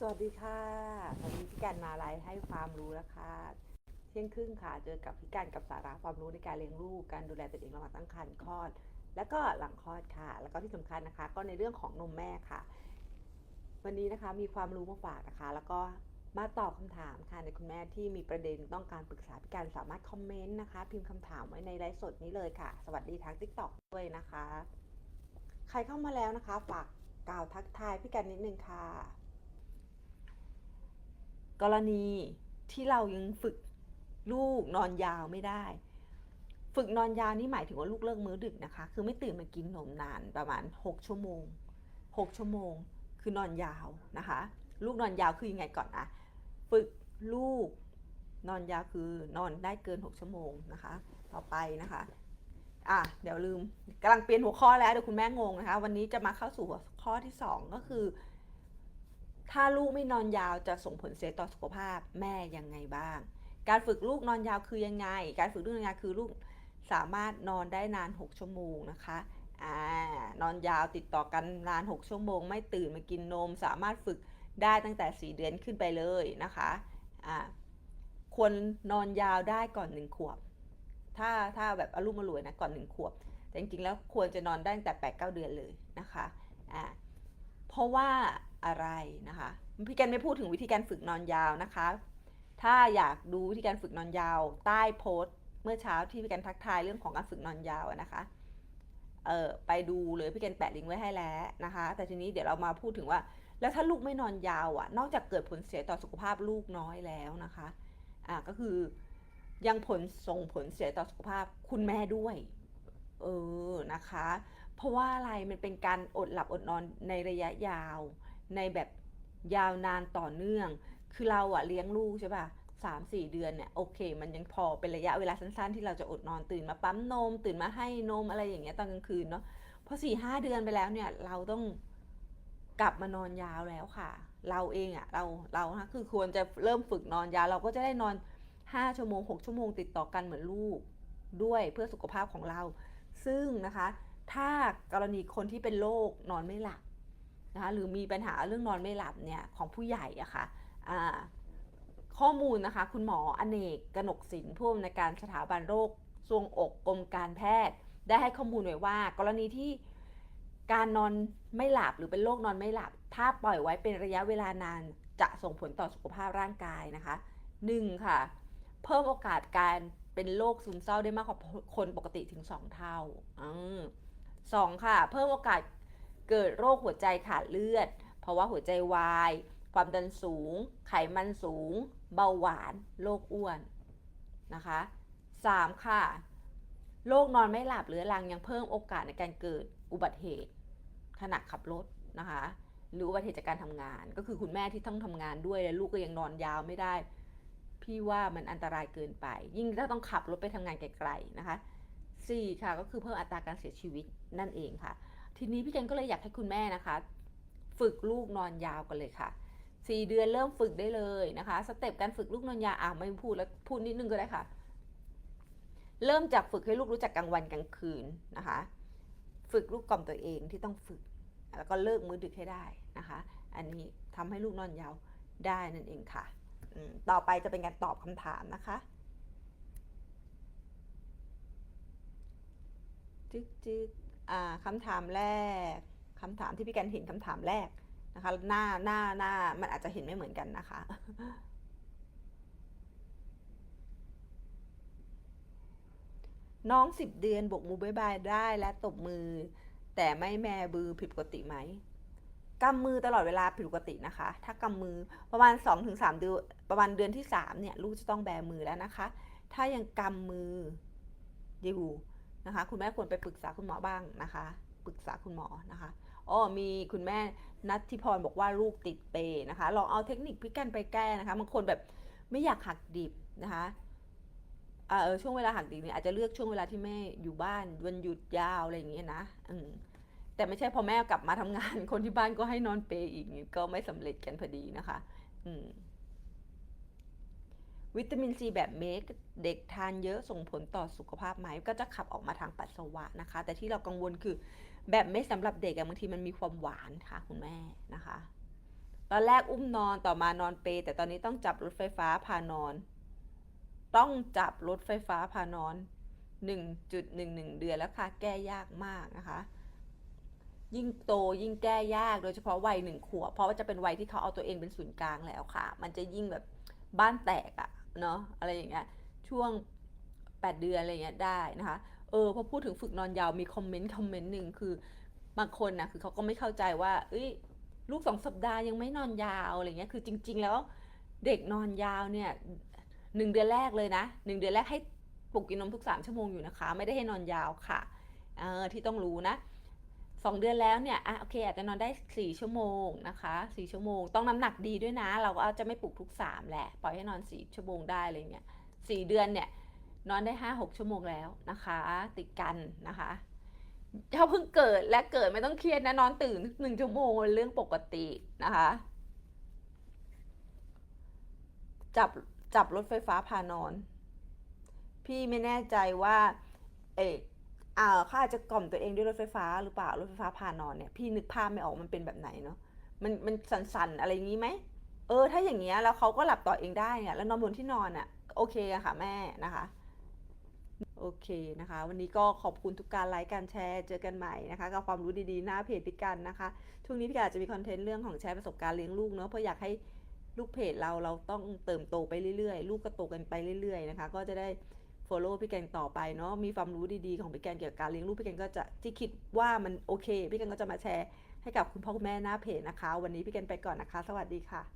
สวัสดีค่ะ วันนี้พี่การมาไลฟ์ให้ความรู้แล้วค่ะเที่ยงครึ่งค่ะ เจอกับพี่การกับสาระความรู้ในการเลี้ยงลูก การดูแลตัวเองระหว่างตั้งครรภ์คลอด แล้วก็หลังคลอดค่ะ แล้วก็ที่สำคัญนะคะ ก็ในเรื่องของนมแม่ค่ะ วันนี้นะคะมีความรู้มาฝากนะคะ แล้วก็มาตอบคำถามค่ะในคุณแม่ที่มีประเด็นต้องการปรึกษาพี่การสามารถคอมเมนต์นะคะ พิมพ์คำถามไว้ในไลฟ์สดนี้เลยค่ะ สวัสดีทาง t ิ k t o k ด้วยนะคะ ใครเข้ามาแล้วนะคะ ฝากกล่าวทักทายพี่การนิดนึงค่ะ กรณีที่เรายังฝึกลูกนอนยาวไม่ได้ ฝึกนอนยาวนี่หมายถึงว่าลูกเลิกมื้อดึกนะคะ คือไม่ตื่นมากินนมนานประมาณ 6 ชั่วโมง 6 ชั่วโมง คือนอนยาวนะคะ ลูกนอนยาวคือยังไงก่อนนะฝึกลูกนอนยาวคือนอนได้เกิน 6 ชั่วโมงนะคะ ต่อไปนะคะอะเดี๋ยวลืมกำลังเปลี่ยนหัวข้อแล้วเดี๋ยวคุณแม่งงนะคะ วันนี้จะมาเข้าสู่หัวข้อที่ 2 ก็คือ ถ้าลูกไม่นอนยาวจะส่งผลเสียต่อสุขภาพแม่ยังไงบ้าง การฝึกลูกนอนยาวคือยังไง การฝึกลูกนอนยาวคือลูกสามารถนอนได้นาน 6 ชั่วโมงนะคะอ่านอนยาวติดต่อกันนาน 6 ชั่วโมง ไม่ตื่นมากินนม สามารถฝึกได้ตั้งแต่ 4 เดือนขึ้นไปเลยนะคะอ่าควรนอนยาวได้ก่อน 1 ขวบ ถ้าถ้าแบบอารมณ์รวยนะก่อน 1 ขวบ แต่จริงๆแล้วควรจะนอนได้ตั้งแต่8-9 เดือนเลยนะคะอ่าเพราะว่า อะไรนะคะพี่แกนไม่พูดถึงวิธีการฝึกนอนยาวนะคะ ถ้าอยากดูวิธีการฝึกนอนยาว ใต้โพสต์เมื่อเช้าที่พี่แกนทักทายเรื่องของการฝึกนอนยาวนะคะเออไปดูเลยพี่แกนแปะลิงก์ไว้ให้แล้วนะคะ แต่ทีนี้เดี๋ยวเรามาพูดถึงว่า แล้วถ้าลูกไม่นอนยาวอะนอกจากเกิดผลเสียต่อสุขภาพลูกน้อยแล้วนะคะอ่าก็คือยังผลส่งผลเสียต่อสุขภาพคุณแม่ด้วย เออนะคะ เพราะว่าอะไรมันเป็นการอดหลับอดนอนในระยะยาว ในแบบยาวนานต่อเนื่อง คือเราอะเลี้ยงลูกใช่ป่ะสามสี่เดือนเนี่ยโอเค มันยังพอเป็นระยะเวลาสั้น ๆ ที่เราจะอดนอนตื่นมาปั๊มนม ตื่นมาให้นมอะไรอย่างเงี้ยตอนกลางคืนเนาะพอสี่ห้าเดือนไปแล้วเนี่ยเราต้องกลับมานอนยาวแล้วค่ะ เราเองอะเราเรานะคือควรจะเริ่มฝึกนอนยาว เราก็จะได้นอนห้าชั่วโมงหกชั่วโมงติดต่อกันเหมือนลูกด้วยเพื่อสุขภาพของเรา ซึ่งนะคะ ถ้ากรณีคนที่เป็นโรคนอนไม่หลับ นะคะหรือมีปัญหาเรื่องนอนไม่หลับเนี่ยของผู้ใหญ่อะค่ะอ่าข้อมูลนะคะ คุณหมออเนกกนกศิลป์ผู้อำนวยการสถาบันโรคทรวงอกกรมการแพทย์ ได้ให้ข้อมูลไว้ว่า กรณีที่การนอนไม่หลับหรือเป็นโรคนอนไม่หลับ ถ้าปล่อยไว้เป็นระยะเวลานานจะส่งผลต่อสุขภาพร่างกายนะคะหนึ่งค่ะ เพิ่มโอกาสการเป็นโรคซึมเศร้าได้มากกว่าคนปกติถึง 2 เท่าอสองค่ะ เพิ่มโอกาส เกิดโรคหัวใจขาดเลือดเพราะว่าหัวใจวาย ความดันสูง ไขมันสูง เบาหวาน โรคอ้วน นะคะสามค่ะ โรคนอนไม่หลับหรือรังยังเพิ่มโอกาสในการเกิดอุบัติเหตุขณะขับรถนะคะ หรืออุบัติเหตุจากการทำงาน ก็คือคุณแม่ที่ต้องทำงานด้วยแล้วลูกก็ยังนอนยาวไม่ได้ พี่ว่ามันอันตรายเกินไป ยิ่งถ้าต้องขับรถไปทำงานไกลๆนะคะสี่ค่ะก็คือเพิ่มอัตราการเสียชีวิตนั่นเองค่ะ ทีนี้พี่เจนก็เลยอยากให้คุณแม่นะคะ ฝึกลูกนอนยาวกันเลยค่ะสี่เดือนเริ่มฝึกได้เลยนะคะสเต็ปการฝึกลูกนอนยาวอะไม่พูดแล้วพูดนิดนึงก็ได้ค่ะ เริ่มจากฝึกให้ลูกรู้จักกลางวันกลางคืนนะคะ ฝึกลูกกล่อมตัวเองที่ต้องฝึก แล้วก็เลิกมือดึกให้ได้นะคะ อันนี้ทำให้ลูกนอนยาวได้นั่นเองค่ะต่อไปจะเป็นการตอบคำถามนะคะจึ๊กจึ๊ก คำถามแรกคำถามที่พี่กันเห็นคำถามแรกนะคะ หน้าหน้าหน้ามันอาจจะเห็นไม่เหมือนกันนะคะ น้องสิบเดือนบกมือบายบายได้และตบมือ แต่ไม่แมบือผิดปกติไหมกำมือตลอดเวลาผิดปกตินะคะ ถ้ากำมือประมาณ 2-3 เดือนประมาณเดือนที่ 3 เนี่ย ลูกจะต้องแบมือแล้วนะคะ ถ้ายังกำมืออยู่ นะคะ คุณแม่ควรไปปรึกษาคุณหมอบ้างนะคะ ปรึกษาคุณหมอนะคะอ๋อมีคุณแม่นัททิพรบอกว่าลูกติดเปย์นะคะลองเอาเทคนิคพิกันไปแก้นะคะบางคนแบบไม่อยากหักดิบนะคะเออช่วงเวลาหักดิบเนี่ยอาจจะเลือกช่วงเวลาที่แม่อยู่บ้านวันหยุดยาวอะไรอย่างเงี้ยนะอืมแต่ไม่ใช่พอแม่กลับมาทำงาน คนที่บ้านก็ให้นอนเปย์อีกก็ไม่สำเร็จกันพอดีนะคะ อืม วิตามินซีแบบเม็ดเด็กทานเยอะส่งผลต่อสุขภาพไหมก็จะขับออกมาทางปัสสาวะนะคะ แต่ที่เรากังวลคือแบบเม็ดสำหรับเด็กอะบางทีมันมีความหวานค่ะคุณแม่นะคะ ตอนแรกอุ้มนอนต่อมานอนเป แต่ตอนนี้ต้องจับรถไฟฟ้าพานอน ต้องจับรถไฟฟ้าพานอน 1.11 เดือนแล้วค่ะแก้ยากมากนะคะยิ่งโตยิ่งแก้ยากโดยเฉพาะวัยหนึ่งขวบเพราะว่าจะเป็นวัยที่เขาเอาตัวเองเป็นศูนย์กลางแล้วค่ะ มันจะยิ่งแบบบ้านแตกอะ เนาะอะไรอย่างเงี้ยช่วง 8 เดือนอะไรเงี้ยได้นะคะเออพอพูดถึงฝึกนอนยาวมีคอมเมนต์คอมเมนต์หนึ่งคือบางคนนะคือเขาก็ไม่เข้าใจว่า เอ้ยลูกสองสัปดาห์ยังไม่นอนยาวอะไรเงี้ยคือจริง ๆ แล้วเด็กนอนยาวเนี่ยหนึ่งเดือนแรกเลยนะหนึ่งเดือนแรกให้ปลุกกินนมทุกสามชั่วโมงอยู่นะคะ ไม่ได้ให้นอนยาวค่ะเออที่ต้องรู้นะ สองเดือนแล้วเนี่ยอะโอเคอาจจะนอนได้สี่ชั่วโมงนะคะสี่ชั่วโมง ต้องน้ำหนักดีด้วยนะ เราก็จะไม่ปลุกทุกสามแหละ ปล่อยให้นอนสี่ชั่วโมงได้อะไรเงี้ยสี่เดือนเนี่ยนอนได้ห้าหกชั่วโมงแล้วนะคะ ติดกันนะคะถ้าเพิ่งเกิดและเกิดไม่ต้องเครียดนะนอนตื่นหนึ่งชั่วโมงเรื่องปกตินะคะ จับจับรถไฟฟ้าพานอน พี่ไม่แน่ใจว่า เอก เขาอาจจะกล่อมตัวเองด้วยรถไฟฟ้าหรือเปล่ารถไฟฟ้าพานอนเนี่ยพี่นึกภาพไม่ออกมันเป็นแบบไหนเนาะมันมันสั่นๆอะไรอย่างนี้ไหมเออ ถ้าอย่างเงี้ยแล้วเขาก็หลับต่อเองได้เนี่ยแล้วนอนบนที่นอนอะโอเคอะค่ะแม่นะคะโอเคนะคะ วันนี้ก็ขอบคุณทุกการไลค์การแชร์เจอกันใหม่นะคะกับความรู้ดีๆ หน้าเพจพิกันนะคะช่วงนี้พี่กันอาจจะมีคอนเทนต์เรื่องของแชร์ประสบการณ์เลี้ยงลูกเนาะเพราะอยากให้ลูกเพจเราเราต้องเติมโตไปเรื่อยๆ ลูกก็โตกันไปเรื่อยๆนะคะ ก็จะได้ follow พี่แกงต่อไปเนาะมีความรู้ดีๆของพี่แกงเกี่ยวกับการเลี้ยงลูกพี่แกงก็จะที่คิดว่ามันโอเค พี่แกงก็จะมาแชร์ให้กับคุณพ่อคุณแม่หน้าเพจนะคะ วันนี้พี่แกงไปก่อนนะคะ สวัสดีค่ะ